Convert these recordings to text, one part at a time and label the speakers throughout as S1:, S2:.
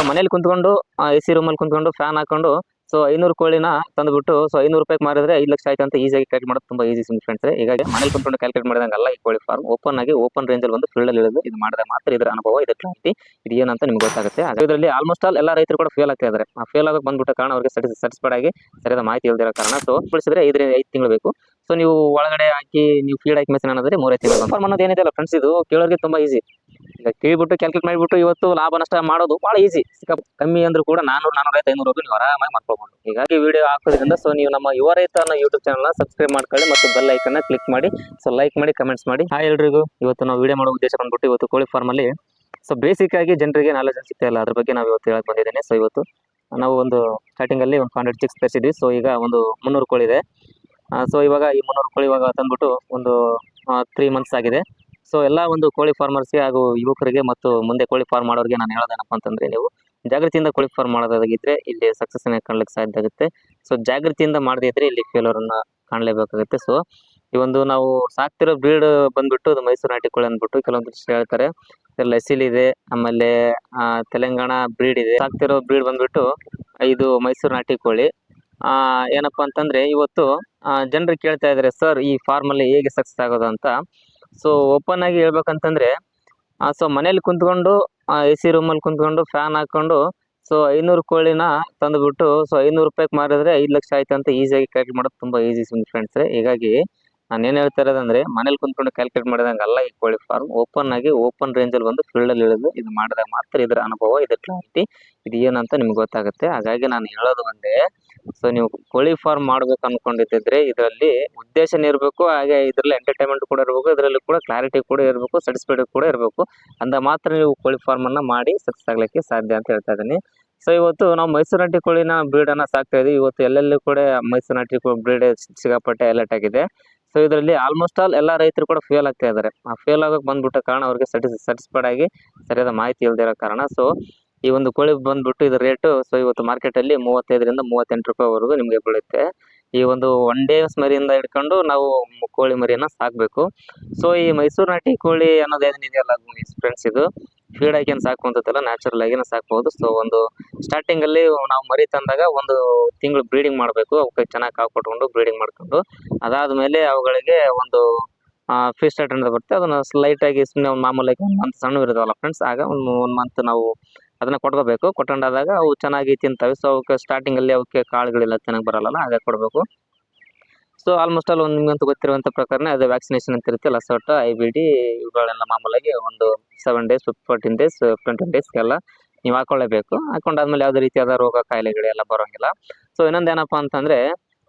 S1: So ಮನೇಲಿ ಕುಂತ್ಕೊಂಡು A C ರೂಮಲ್ಲಿ ಕುಂತ್ಕೊಂಡು ಫ್ಯಾನ್ ಹಾಕೊಂಡು ಸೊ ಐನೂರು ಕೋಳಿನ ತಂದುಬಿಟ್ಟು ಸೊ ಐನೂರು ರೂಪಾಯಿಗೆ ಮಾರಿದ್ರೆ ಐದು ಲಕ್ಷ ಆಯ್ತು ಅಂತ ಈಸಿಯಾಗಿ ಕ್ಯಾಲ್ಕುಲೇಟ್ ಮಾಡೋದು ತುಂಬ ಈಸಿ ಫ್ರೆಂಡ್ಸ್ ಹೀಗಾಗಿ ಮನೇಲಿ ಕುಂತ್ಕೊಂಡು ಕ್ಯಾಲ್ಕುಲೇಟ್ ಮಾಡಿದಂಗಲ್ಲ ಈ ಕೋಳಿ ಫಾರ್ಮ್ ಓಪನ್ ಆಗಿ ಓಪನ್ ರೇಂಜಲ್ಲಿ ಒಂದು ಫೀಲ್ಡಲ್ಲಿ ಇಳಿದು ಇದು ಮಾಡಿದ್ರೆ ಮಾತ್ರ ಇದರ ಅನುಭವ, ಇದರ ಕ್ಲಾರಿಟಿ, ಇದು ಏನಂತ ನಿಮ್ಗೆ ಗೊತ್ತಾಗುತ್ತೆ. ಅದೇ ಇದರಲ್ಲಿ ಆಲ್ಮೋಸ್ಟ್ ಆಲ್ ಎಲ್ಲ ರೈತರು ಕೂಡ ಫೇಲ್ ಆಗ್ತಾ ಇದ್ದಾರೆ ಆ ಫೇಲ್ ಆಗೋಕೆ ಬಂದ್ಬಿಟ್ಟ ಕಾರಣ ಅವರಿಗೆ ಸ್ಯಾಟಿಸ್ಫೈಡ್ ಆಗಿ ಸರಿಯಾದ ಮಾಹಿತಿ ಇಲ್ದಿರೋ ಕಾರಣ. ಸೊ ಬಳಸಿದ್ರೆ ಐದರಿಂದ ಐದು ತಿಂಗಳು ಬೇಕು. ಸೊ ನೀವು ಒಳಗಡೆ ಹಾಕಿ, ನೀವು ಫೀಡ್ ಹಾಕಿ ಮೆಸೇಜ್ ಅನ್ನೋದ್ರೆ ಮೂರೇ ತಿಂಗಳು ಫಾರ್ಮ್ ಅನ್ನೋದು ಏನಿದೆ ಫ್ರೆಂಡ್ಸ್ ಇದು ಕೇಳೋರಿಗೆ ತುಂಬ ಈಸಿ ಈಗ ಕೇಳ್ಬಿಟ್ಟು ಕ್ಯಾಲ್ಕುಲೇಟ್ ಮಾಡಿಬಿಟ್ಟು ಇವತ್ತು ಲಾಭ ನಷ್ಟ ಮಾಡೋದು ಭಾಳ ಈಸಿ ಕಮ್ಮಿ ಅಂದ್ರೂ ಕೂಡ ನಾನೂರು ನಾನೂರೈವತ್ತು ಐನೂರು ರೂಪಾಯಿ ನೀವು ಆರಾಮಾಗಿ ಮಾಡ್ಕೊಬೋದು. ಹೀಗಾಗಿ ವಿಡಿಯೋ ಹಾಕೋದ್ರಿಂದ ಸೊ ನೀವು ನಮ್ಮ ಯುವ ರೈತ ಅನ್ನೋ ಯೂಟ್ಯೂಬ್ ಚಾನಲ್ನ ಸಬ್ಸ್ಕ್ರೈಬ್ ಮಾಡ್ಕೊಳ್ಳಿ ಮತ್ತು ಬೆಲ್ ಐಕನ್ನ ಕ್ಲಿಕ್ ಮಾಡಿ. ಸೊ ಲೈಕ್ ಮಾಡಿ ಕಮೆಂಟ್ಸ್ ಮಾಡಿ. ಹಾಯ್ ಎಲ್ರಿಗೂ. ಇವತ್ತು ನಾವು ವಿಡಿಯೋ ಮಾಡೋ ಉದ್ದೇಶ ಬಂದ್ಬಿಟ್ಟು ಇವತ್ತು ಕೋಳಿ ಫಾರ್ಮಲ್ಲಿ ಸೊ ಬೇಸಿಕ್ ಆಗಿ ಜನರಿಗೆ ನಾಲೆಜ್ ಸಿಗ್ತಾ ಇಲ್ಲ ಅದ್ರ ಬಗ್ಗೆ ನಾವು ಇವತ್ತು ಹೇಳಕ್ ಬಂದಿದ್ದೇನೆ. ಸೊ ಇವತ್ತು ನಾವು ಒಂದು ಸ್ಟಾರ್ಟಿಂಗ್ ಅಲ್ಲಿ ಒಂದು ಹಂಡ್ರೆಡ್ ಚಿಕ್ಸ್ ತರಿಸಿದ್ವಿ. ಸೊ ಈಗ ಒಂದು ಮುನ್ನೂರು ಕೋಳಿ ಇದೆ. ಸೊ ಇವಾಗ ಈ ಮುನ್ನೂರು ಕೋಳಿ ಇವಾಗ ತಂದ್ಬಿಟ್ಟು ಒಂದು ತ್ರೀ ಮಂತ್ಸ್ ಆಗಿದೆ. ಸೊ ಎಲ್ಲ ಒಂದು ಕೋಳಿ ಫಾರ್ಮರ್ಸ್ಗೆ ಹಾಗೂ ಯುವಕರಿಗೆ ಮತ್ತು ಮುಂದೆ ಕೋಳಿ ಫಾರ್ಮ್ ಮಾಡೋರಿಗೆ ನಾನು ಹೇಳೋದೇನಪ್ಪ ಅಂತಂದ್ರೆ ನೀವು ಜಾಗೃತಿಯಿಂದ ಕೋಳಿ ಫಾರ್ಮ್ ಮಾಡೋದಾಗಿದ್ರೆ ಇಲ್ಲಿ ಸಕ್ಸಸ್ ಕಾಣಲಿಕ್ಕೆ ಸಾಧ್ಯ ಆಗುತ್ತೆ. ಸೊ ಜಾಗೃತಿಯಿಂದ ಮಾಡದೇ ಇದ್ರೆ ಇಲ್ಲಿ ಫೇಲೋರನ್ನು ಕಾಣಲೇಬೇಕಾಗುತ್ತೆ. ಸೊ ಈ ಒಂದು ನಾವು ಸಾಕ್ತಿರೋ ಬ್ರೀಡ್ ಬಂದ್ಬಿಟ್ಟು ಅದು ಮೈಸೂರು ನಾಟಿ ಕೋಳಿ ಅಂದ್ಬಿಟ್ಟು ಕೆಲವೊಂದು ಹೇಳ್ತಾರೆ. ಲಸಿಲ್ ಇದೆ, ಆಮೇಲೆ ತೆಲಂಗಾಣ ಬ್ರೀಡ್ ಇದೆ. ಸಾಕ್ತಿರೋ ಬ್ರೀಡ್ ಬಂದ್ಬಿಟ್ಟು ಇದು ಮೈಸೂರು ನಾಟಿ ಕೋಳಿ. ಏನಪ್ಪಾ ಅಂತಂದ್ರೆ ಇವತ್ತು ಜನರು ಕೇಳ್ತಾ ಇದ್ದಾರೆ ಸರ್ ಈ ಫಾರ್ಮ್ ಅಲ್ಲಿ ಹೇಗೆ ಸಕ್ಸಸ್ ಆಗೋದು? ಅಂತ. ಸೊ ಓಪನ್ ಆಗಿ ಹೇಳ್ಬೇಕಂತಂದ್ರೆ ಸೊ ಮನೇಲಿ ಕುಂತ್ಕೊಂಡು ಎ ಸಿ ರೂಮಲ್ಲಿ ಕುಂತ್ಕೊಂಡು ಫ್ಯಾನ್ ಹಾಕೊಂಡು ಸೊ ಐನೂರು ಕೋಳಿನ ತಂದುಬಿಟ್ಟು ಸೊ ಐನೂರು ರೂಪಾಯಿಗೆ ಮಾರಿದ್ರೆ ಐದು ಲಕ್ಷ ಆಯ್ತು ಅಂತ ಈಸಿಯಾಗಿ ಕ್ಯಾಲ್ಕುಲೇಟ್ ಮಾಡೋದು ತುಂಬ ಈಸಿ ಫ್ರೆಂಡ್ಸ್ ಹೀಗಾಗಿ ನಾನು ಏನು ಹೇಳ್ತಾ ಇರೋದಂದ್ರೆ, ಮನೇಲಿ ಕುಂತ್ಕೊಂಡು ಕ್ಯಾಲ್ಕುಲೇಟ್ ಮಾಡಿದಂಗೆ ಅಲ್ಲ ಈ ಕೋಳಿ ಫಾರ್ಮ್ ಓಪನ್ ಆಗಿ ಓಪನ್ ರೇಂಜಲ್ಲಿ ಒಂದು ಫೀಲ್ಡಲ್ಲಿ ಇಳಿದು ಇದು ಮಾಡಿದಾಗ ಮಾತ್ರ ಇದರ ಅನುಭವ, ಇದರ ಕ್ಲಾರಿಟಿ ಇದು ಏನಂತ ನಿಮ್ಗೆ ಗೊತ್ತಾಗುತ್ತೆ. ಹಾಗಾಗಿ ನಾನು ಹೇಳೋದು ಒಂದೇ ಸೊ ನೀವು ಕೋಳಿ ಫಾರ್ಮ್ ಮಾಡ್ಬೇಕು ಅನ್ಕೊಂಡಿದ್ದಿದ್ರೆ ಇದರಲ್ಲಿ ಉದ್ದೇಶನ ಇರಬೇಕು, ಹಾಗೆ ಇದರಲ್ಲಿ ಎಂಟರ್ಟೈನ್ಮೆಂಟ್ ಕೂಡ ಇರಬೇಕು, ಇದರಲ್ಲಿ ಕೂಡ ಕ್ಲಾರಿಟಿ ಕೂಡ ಇರಬೇಕು ಸ್ಯಾಟಿಸ್ಫೈಡ್ ಕೂಡ ಇರಬೇಕು. ಅಂದ ಮಾತ್ರ ನೀವು ಕೋಳಿ ಫಾರ್ಮ್ ಅನ್ನ ಮಾಡಿ ಸಕ್ಸಸ್ ಆಗಲಿಕ್ಕೆ ಸಾಧ್ಯ ಅಂತ ಹೇಳ್ತಾ ಇದ್ದೀನಿ. ಸೊ ಇವತ್ತು ನಾವು ಮೈಸೂರು ನಾಟಿ ಕೋಳಿನ ಬ್ರೀಡನ್ನು ಸಾಕ್ತಾ ಇದ್ದೀವಿ. ಇವತ್ತು ಎಲ್ಲೆಲ್ಲೂ ಕೂಡ ಮೈಸೂರು ನಾಟಿ ಬ್ರೀಡ್ ಸಿಗಾಪಟ್ಟೆ ಅಲರ್ಟ್ ಆಗಿದೆ. ಸೊ ಇದರಲ್ಲಿ ಆಲ್ಮೋಸ್ಟ್ ಆಲ್ ಎಲ್ಲ ರೈತರು ಕೂಡ ಫೇಲ್ ಆಗ್ತಾ ಇದ್ದಾರೆ. ಆ ಫೇಲ್ ಆಗೋಕೆ ಬಂದ್ಬಿಟ್ಟ ಕಾರಣ ಅವ್ರಿಗೆ ಸ್ಯಾಟಿಸ್ ಸ್ಯಾಟಿಸ್ಫೈಡ್ ಆಗಿ ಸರಿಯಾದ ಮಾಹಿತಿ ಇಲ್ದಿರೋ ಕಾರಣ. ಸೊ ಈ ಒಂದು ಕೋಳಿ ಬಂದ್ಬಿಟ್ಟು ಇದರ ರೇಟು ಸೊ ಇವತ್ತು ಮಾರ್ಕೆಟ್ ಅಲ್ಲಿ ಮೂವತ್ತೈದರಿಂದ ಮೂವತ್ತೆಂಟು ರೂಪಾಯಿವರೆಗೂ ನಿಮಗೆ ಬೀಳುತ್ತೆ. ಈ ಒಂದು ಒನ್ ಡೇಸ್ ಮರಿಯಿಂದ ಹಿಡ್ಕೊಂಡು ನಾವು ಕೋಳಿ ಮರಿಯನ್ನ ಸಾಕಬೇಕು. ಸೊ ಈ ಮೈಸೂರು ನಾಟಿ ಕೋಳಿ ಅನ್ನೋದು ಏನಿದೆಯಲ್ಲ ಫ್ರೆಂಡ್ಸ್ ಇದು? ಫೀಡ್ ಹಾಕಿ ಏನು ನ್ಯಾಚುರಲ್ ಆಗಿನ ಸಾಕ್ಬೋದು. ಸೊ ಒಂದು ಸ್ಟಾರ್ಟಿಂಗ್ ಅಲ್ಲಿ ನಾವು ಮರಿ ತಂದಾಗ ಒಂದು ತಿಂಗಳು ಬ್ರೀಡಿಂಗ್ ಮಾಡಬೇಕು. ಅವಕ್ಕೆ ಚೆನ್ನಾಗಿ ಕಾವು ಕೊಟ್ಕೊಂಡು ಬ್ರೀಡಿಂಗ್ ಮಾಡ್ಕೊಂಡು. ಅದಾದ್ಮೇಲೆ ಅವುಗಳಿಗೆ ಒಂದು ಫೀಸ್ ಸ್ಟಾರ್ಟ್ ಅಂತ ಬರುತ್ತೆ. ಅದನ್ನ ಸ್ಲೈಟ್ ಆಗಿ ಸುಮ್ಮನೆ ಒಂದು ಮಾಮೂಲಾಗಿ ಒಂದು ಮಂತ್ ಸಣ್ಣ ಇರೋದಲ್ಲ ಫ್ರೆಂಡ್ಸ್ ಆಗ ಒಂದು ಒಂದು ಮಂತ್ ನಾವು ಅದನ್ನ ಕೊಡ್ಕೋಬೇಕು ಕೊಟ್ಕೊಂಡಾದಾಗ ಅವು ಚೆನ್ನಾಗಿ ತಿಂತವೆ. ಸೊ ಅವಕ್ಕೆ ಸ್ಟಾರ್ಟಿಂಗ್ ಅಲ್ಲಿ ಅವಕ್ಕೆ ಕಾಳುಗಳೆಲ್ಲ ಚೆನ್ನಾಗಿ ಬರಲ್ಲ ಹಾಗೆ ಕೊಡಬೇಕು. ಸೊ ಆಲ್ಮೋಸ್ಟ್ ಆಲ್ ಒಂದು ನಿಮಗಂತೂ ಗೊತ್ತಿರುವಂಥ ಪ್ರಕಾರನೇ ಅದು ವ್ಯಾಕ್ಸಿನೇಷನ್ ಅಂತ ಇರುತ್ತೆ. ಲಸೋಟ ಐ ಬಿ ಡಿ ಇವುಗಳೆಲ್ಲ ಮಾಮೂಲಾಗಿ ಒಂದು seven days fourteen days twenty ಡೇಸ್ಗೆಲ್ಲ ನೀವು ಹಾಕೊಳ್ಳೇಬೇಕು. ಹಾಕೊಂಡಾದ್ಮೇಲೆ ಯಾವುದೇ ರೀತಿಯಾದ ರೋಗ ಕಾಯಿಲೆಗಳೆಲ್ಲ ಬರೋಂಗಿಲ್ಲ. ಸೊ ಇನ್ನೊಂದು ಏನಪ್ಪ ಅಂತಂದ್ರೆ,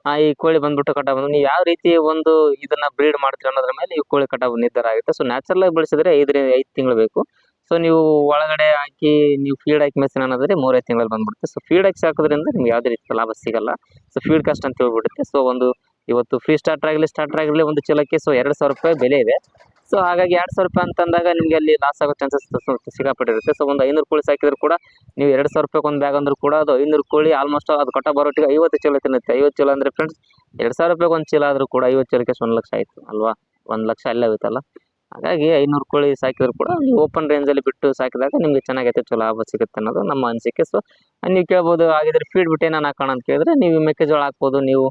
S1: ಆ ಈ ಕೋಳಿ ಬಂದ್ಬಿಟ್ಟು ಕಟಾವು ಬಂದು ನೀವು ಯಾವ ರೀತಿ ಒಂದು ಇದನ್ನ ಬ್ರೀಡ್ ಮಾಡ್ತೀರ ಅನ್ನೋದ್ರ ಮೇಲೆ ಈ ಕೋಳಿ ಕಟಾವು ನಿರ್ಧಾರ ಆಗುತ್ತೆ. ಸೊ ನ್ಯಾಚುರಲ್ ಆಗಿ ಬೆಳೆಸಿದ್ರೆ ಐದರಿಂದ ಐದು ತಿಂಗಳು ಬೇಕು. ಸೊ ನೀವು ಒಳಗಡೆ ಹಾಕಿ, ನೀವು ಫೀಡ್ ಹಾಕಿ ಮೆಸಿನ್ ಅನ್ನೋದ್ರೆ ಮೂರೇ ತಿಂಗಳಲ್ಲಿ ಬಂದ್ಬಿಡುತ್ತೆ. ಸೊ ಫೀಡ್ ಹಾಕಿ ಸಾಕೋದ್ರಿಂದ ನಿಮ್ಗೆ ಯಾವುದೇ ರೀತಿ ಲಾಭ ಸಿಗಲ್ಲ. ಸೊ ಫೀಡ್ ಕಾಸ್ಟ್ ಅಂತ ಹೇಳ್ಬಿಡುತ್ತೆ. ಸೊ ಒಂದು ಇವತ್ತು ಫ್ರೀ ಸ್ಟಾರ್ಟರ್ ಆಗಲಿ ಸ್ಟಾರ್ಟರ್ ಆಗಲಿ ಒಂದು ಚೀಲಕ್ಕೆ ಸೊ ಎರಡು ಸಾವಿರ ರೂಪಾಯಿ ಬೆಲೆ ಇದೆ. ಸೊ ಹಾಗಾಗಿ ಎರಡು ಸಾವಿರ ರೂಪಾಯಿ ಅಂತಂದಾಗ ನಿಮಗೆ ಅಲ್ಲಿ ಲಾಸ್ ಆಗೋ ಚಾನ್ಸಸ್ ಸಿಗಾಪಟ್ಟಿರುತ್ತೆ ಸೊ ಒಂದು ಐನೂರು ಕೋಳಿ ಸಾಕಿದ್ರು ಕೂಡ, ನೀವು ಎರಡು ಸಾವಿರ ರೂಪಾಯಿ ಒಂದು ಬ್ಯಾಗ್ ಅಂದ್ರೂ ಕೂಡ ಅದು ಐನೂರು ಕೋಳಿ ಆಲ್ಮೋಸ್ಟ್ ಅದು ಕೊಟ್ಟ ಬರೋಟ್ಟಿಗೆ ಐವತ್ತು ಚೀಲ ತಿನ್ನುತ್ತೆ. ಐವತ್ತು ಚೀಲ ಅಂದರೆ ಫ್ರೆಂಡ್ಸ್ ಎರಡು ಸಾವಿರ ರೂಪಾಯಿಗೆ ಒಂದು ಚೀಲ ಆದರೂ ಕೂಡ ಐವತ್ತು ಚೀಲಕ್ಕೆ ಒಂದು ಲಕ್ಷ ಆಯಿತು ಅಲ್ವಾ? ಒಂದು ಲಕ್ಷ ಅಲ್ಲೇ ಹೋಯ್ತಲ್ಲ? ಹಾಗಾಗಿ ಐನೂರು ಕೋಳಿ ಸಾಕಿದ್ರು ಕೂಡ ನೀವು ಓಪನ್ ರೇಂಜಲ್ಲಿ ಬಿಟ್ಟು ಸಾಕಿದಾಗ ನಿಮಗೆ ಚೆನ್ನಾಗೈತೆ, ಚಲೋ ಲಾಭ ಸಿಗುತ್ತೆ ಅನ್ನೋದು ನಮ್ಮ ಅನಿಸಿಕೆ. ಸೊ ನೀವು ಕೇಳ್ಬೋದು, ಹಾಗಿದ್ರೆ ಫೀಡ್ ಬಿಟ್ಟು ಏನಾರು ಹಾಕೋಣ ಅಂತ ಕೇಳಿದ್ರೆ ನೀವು ಮೆಕ್ಕೆಜೋಳ ಹಾಕ್ಬೋದು, ನೀವು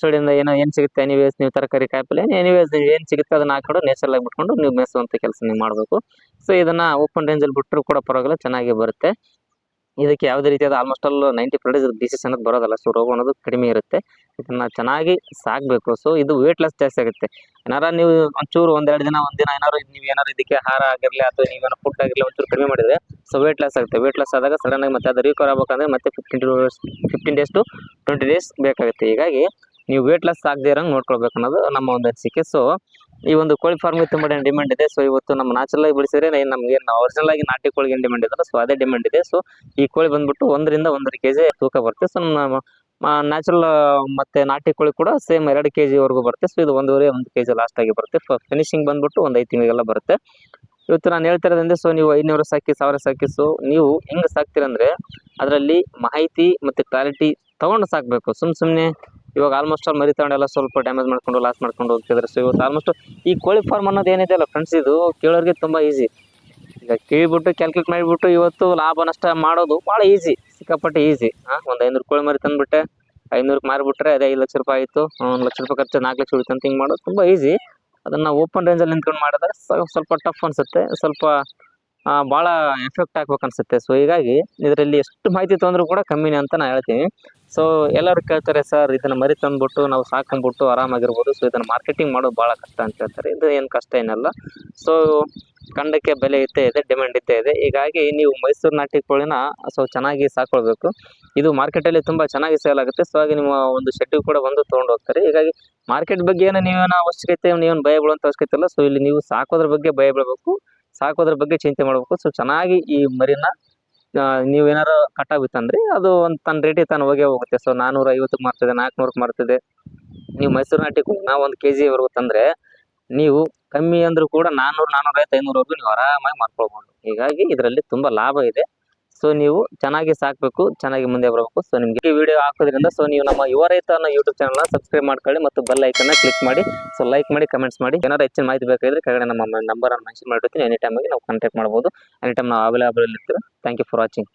S1: ಸೈಡಿಂದ ಏನೋ, ಏನು ಸಿಗುತ್ತೆ ಎನಿವೇಸ್ ನೀವು ತರಕಾರಿ ಕಾಯಿಪಲ್ಲೆ ಎನಿವೇಸ್ ಏನು ಸಿಗುತ್ತೆ ಅದನ್ನ ಹಾಕೊಂಡು ನೇಚರಲ್ ಆಗಿ ಬಿಟ್ಕೊಂಡು ನೀವು ಮೇಯಿಸುವಂಥ ಕೆಲಸ ನೀವು ಮಾಡಬೇಕು. ಸೊ ಇದನ್ನ ಓಪನ್ ರೇಂಜಲ್ಲಿ ಬಿಟ್ಟರು ಕೂಡ ಪರವಾಗಿಲ್ಲ, ಚೆನ್ನಾಗಿ ಬರುತ್ತೆ. ಇದಕ್ಕೆ ಯಾವುದೇ ರೀತಿಯಾದ almost all ninety percentage disease ಅನ್ನೋದು ಬರೋದಲ್ಲ. ಸೊ ರೋಗ ಅನ್ನೋದು ಕಡಿಮೆ ಇರುತ್ತೆ. ಇದನ್ನು ಚೆನ್ನಾಗಿ ಸಾಕಬೇಕು. ಸೊ ಇದು ವೇಟ್ ಲಾಸ್ ಜಾಸ್ತಿ ಆಗುತ್ತೆ. ಏನಾರ ನೀವು ಒಂಚೂರು ಒಂದೆರಡು ದಿನ ಒಂದಿನ ಏನಾರು ನೀವು ಏನಾರು ಇದಕ್ಕೆ ಆಹಾರ ಆಗಿರಲಿ ಅಥವಾ ನೀವೇನೋ ಫುಡ್ ಆಗಿರಲಿ ಒಂಚೂರು ಕಡಿಮೆ ಮಾಡಿದ್ರೆ ಸೊ ವೇಟ್ ಲಾಸ್ ಆಗುತ್ತೆ. ವೇಟ್ ಲಾಸ್ ಆದಾಗ ಸಡನ್ ಆಗಿ ಮತ್ತೆ ಅದು ರಿಕವರ್ ಆಗಬೇಕಂದ್ರೆ ಮತ್ತೆ fifteen to fifteen days to twenty days ಬೇಕಾಗುತ್ತೆ. ಹೀಗಾಗಿ ನೀವು ವೇಟ್ ಲಾಸ್ ಆಗದೇ ಇರೋಂಗೆ ನೋಡ್ಕೊಳ್ಬೇಕು ಅನ್ನೋದು ನಮ್ಮ ಒಂದು ಅನಿಸಿಕೆ. ಸೊ ಈ ಒಂದು ಕೋಳಿ ಫಾರ್ಮ್ಗೆ ತುಂಬ ಡಿಮ್ಯಾಂಡ್ ಇದೆ. ಸೊ ಇವತ್ತು ನಮ್ಮ ನ್ಯಾಚುರಲ್ ಆಗಿ ಬೆಳೆಸಿದ್ರೆ ನಮಗೆ ಒರಿಜಿನಲ್ ಆಗಿ ನಾಟಿ ಕೋಳಿಗೆ ಡಿಮ್ಯಾಂಡ್ ಇದೆ ಸೊ ಅದೇ ಡಿಮ್ಯಾಂಡ್ ಇದೆ. ಸೊ ಈ ಕೋಳಿ ಬಂದ್ಬಿಟ್ಟು ಒಂದರಿಂದ ಒಂದೂವರೆ ಕೆಜಿ ತೂಕ ಬರುತ್ತೆ. ಸೊ ನಮ್ಮ ನ್ಯಾಚುರಲ್ ಮತ್ತೆ ನಾಟಿ ಕೋಳಿ ಕೂಡ ಸೇಮ್ ಎರಡು ಕೆ ಜಿವರೆಗೂ ಬರುತ್ತೆ. ಸೊ ಇದು ಒಂದೂವರೆ, ಒಂದು ಕೆ ಜಿ ಲಾಸ್ಟ್ ಆಗಿ ಬರುತ್ತೆ. ಫಿನಿಶಿಂಗ್ ಬಂದ್ಬಿಟ್ಟು ಒಂದು ಐದು ತಿಂಗಳಿಗೆಲ್ಲ ಬರುತ್ತೆ. ಇವತ್ತು ನಾನು ಹೇಳ್ತಾ ಇರೋದಂದ್ರೆ ಸೊ ನೀವು ಐನೂರು ಸಾಕಿ, ಸಾವಿರ ಸಾಕಿ ಸೊ ನೀವು ಹೆಂಗೆ ಸಾಕ್ತೀರಂದ್ರೆ, ಅದರಲ್ಲಿ ಮಾಹಿತಿ ಮತ್ತು ಕ್ಲಾರಿಟಿ ತೊಗೊಂಡು ಸಾಕಬೇಕು. ಸುಮ್ಮ ಸುಮ್ಮನೆ ಇವಾಗ ಆಲ್ಮೋಸ್ಟ್ ಆಲ್ ಮರಿ ತಗೊಂಡೆಲ್ಲ ಸ್ವಲ್ಪ ಡ್ಯಾಮೇಜ್ ಮಾಡ್ಕೊಂಡು ಲಾಸ್ ಮಾಡ್ಕೊಂಡು ಹೋಗ್ತಿದ್ದಾರೆ ಸೊ ಇವತ್ತು ಆಲ್ಮೋಸ್ಟ್ ಈ ಕೋಳಿ ಫಾರ್ಮ್ ಅನ್ನೋದು ಏನಿದೆ ಅಲ್ಲ ಫ್ರೆಂಡ್ಸ್ ಇದು ಕೇಳೋರಿಗೆ ತುಂಬ ಈಸಿ ಈಗ ಕೇಳಿಬಿಟ್ಟು ಕ್ಯಾಲ್ಕುಲೇಟ್ ಮಾಡಿಬಿಟ್ಟು ಇವತ್ತು ಲಾಭ ನಷ್ಟ ಮಾಡೋದು ಭಾಳ ಈಸಿ ಸಿಕ್ಕಾಪಟ್ಟೆ ಈಸಿ ಹಾಂ ಒಂದು ಐನೂರು ಕೋಳಿ ಮರಿ ತಂದುಬಿಟ್ಟೆ. ಐನೂರಕ್ಕೆ ಮಾರಿಬಿಟ್ರೆ ಅದೇ ಐದು ಲಕ್ಷ ರೂಪಾಯಿ ಆಯಿತು. ಒಂದು ಲಕ್ಷ ರೂಪಾಯಿ ಖರ್ಚು, ನಾಲ್ಕು ಲಕ್ಷ ಉಳಿತು ಅಂತ ಹಿಂಗೆ ಮಾಡೋದು ತುಂಬ ಈಸಿ ಅದನ್ನು ಓಪನ್ ರೇಂಜಲ್ಲಿ ನಿಂತ್ಕೊಂಡು ಮಾಡಿದ್ರೆ ಸ್ವಲ್ಪ ಟಫ್ ಅನಿಸುತ್ತೆ. ಸ್ವಲ್ಪ ಭಾಳ ಎಫೆಕ್ಟ್ ಆಗ್ಬೇಕು ಅನಿಸುತ್ತೆ ಸೊ ಹೀಗಾಗಿ ಇದರಲ್ಲಿ ಎಷ್ಟು ಮಾಹಿತಿ ತೊಂದರೂ ಕೂಡ ಕಮ್ಮಿನೇ ಅಂತ ನಾನು ಹೇಳ್ತೀನಿ. ಸೊ ಎಲ್ಲರೂ ಕೇಳ್ತಾರೆ, ಸರ್, ಇದನ್ನು ಮರಿ ತಂದ್ಬಿಟ್ಟು ನಾವು ಸಾಕೊಂಡ್ಬಿಟ್ಟು ಆರಾಮಾಗಿರ್ಬೋದು. ಸೊ ಇದನ್ನು ಮಾರ್ಕೆಟಿಂಗ್ ಮಾಡೋದು ಭಾಳ ಕಷ್ಟ ಅಂತ ಹೇಳ್ತಾರೆ. ಇದು ಏನು ಕಷ್ಟ ಏನಲ್ಲ. ಸೊ ಖಂಡಕ್ಕೆ ಬೆಲೆ ಇದ್ದೇ ಇದೆ, ಡಿಮ್ಯಾಂಡ್ ಇದ್ದೇ ಇದೆ. ಹೀಗಾಗಿ ನೀವು ಮೈಸೂರು ನಾಟಿ ಕೋಳಿನ ಸೊ, ಚೆನ್ನಾಗಿ ಸಾಕೊಳ್ಬೇಕು. ಇದು ಮಾರ್ಕೆಟಲ್ಲಿ ತುಂಬ ಚೆನ್ನಾಗಿ ಸೇಲ್ ಆಗುತ್ತೆ. ಸೊ ಹಾಗೆ ನಿಮ್ಮ ಒಂದು ಶೆಟ್ಟಿಗೆ ಕೂಡ ಬಂದು ತೊಗೊಂಡು ಹೋಗ್ತಾರೆ ಹೀಗಾಗಿ ಮಾರ್ಕೆಟ್ ಬಗ್ಗೆ ಏನೋ ನೀವೇನೋ ಅವಶ್ಯಕತೆ, ನೀವೇನು ಭಯ ಬೀಳುವಂಥ ಅವಶ್ಯಕತೆ ಇಲ್ಲ. ಸೊ ಇಲ್ಲಿ ನೀವು ಸಾಕೋದ್ರ ಬಗ್ಗೆ ಭಯ ಬೀಳಬೇಕು. ಸಾಕೋದ್ರ ಬಗ್ಗೆ ಚಿಂತೆ ಮಾಡಬೇಕು. ಸೊ ಚೆನ್ನಾಗಿ ಈ ಮರಿನ ನೀವೇನಾರು ಕಟಾವ್ ಬಿತ್ತಂದ್ರೆ ಅದು ಒಂದು ತನ್ನ ರೇಟಿಗೆ ತಾನು ಹೋಗೇ ಹೋಗುತ್ತೆ. ಸೊ ನಾನ್ನೂರ ಐವತ್ತಕ್ಕೆ ಮಾರ್ತಿದೆ ನಾಲ್ಕುನೂರಕ್ಕೆ ಮಾರ್ತಿದೆ ನೀವು ಮೈಸೂರು ನಾಟಿ ಕೋಳಿನ ಒಂದು ಕೆ ಜಿವರೆಗೂ ತಂದರೆ ನೀವು ಕಮ್ಮಿ ಅಂದರೂ ಕೂಡ ನಾನ್ನೂರು ನಾನ್ನೂರೈವತ್ತು ಐನೂರವರೆಗೂ ನೀವು ಆರಾಮಾಗಿ ಮಾರ್ಕೊಳ್ಬೋದು. ಹೀಗಾಗಿ ಇದರಲ್ಲಿ ತುಂಬ ಲಾಭ ಇದೆ. ಸೊ ನೀವು ಚೆನ್ನಾಗಿ ಸಾಕಬೇಕು, ಚೆನ್ನಾಗಿ ಮುಂದೆ ಬರಬೇಕು. ಸೊ ನಿಮಗೆ ಈ ವಿಡಿಯೋ ಹಾಕೋದ್ರಿಂದ ಸೊ ನೀವು ನಮ್ಮ ಯುವ ರೈತ ಅನ್ನೋ ಯೂಟ್ಯೂಬ್ ಚಾನಲ್ನ ಸಬ್ಸ್ಕ್ರೈಬ್ ಮಾಡ್ಕೊಳ್ಳಿ ಮತ್ತು ಬೆಲ್ ಐಕನ್ನ ಕ್ಲಿಕ್ ಮಾಡಿ. ಸೊ ಲೈಕ್ ಮಾಡಿ ಕಮೆಂಟ್ಸ್ ಮಾಡಿ. ಏನಾದ್ರು ಹೆಚ್ಚಿನ ಮಾಹಿತಿ ಬೇಕಾದ್ರೆ ಕೆಳಗಡೆ ನಮ್ಮ ನಂಬರನ್ನು ಮೆನ್ಷನ್ ಮಾಡಿರ್ತೀನಿ. ಎನಿ ಟೈಮಾಗಿ ನಾವು ಕಾಂಟ್ಯಾಕ್ಟ್ ಮಾಡ್ಬೋದು. ಎನಿ ಟೈಮ್ ನಾವು ಅವೈಲೇಬಲ್ ಇರ್ತೀವಿ. Thank you for watching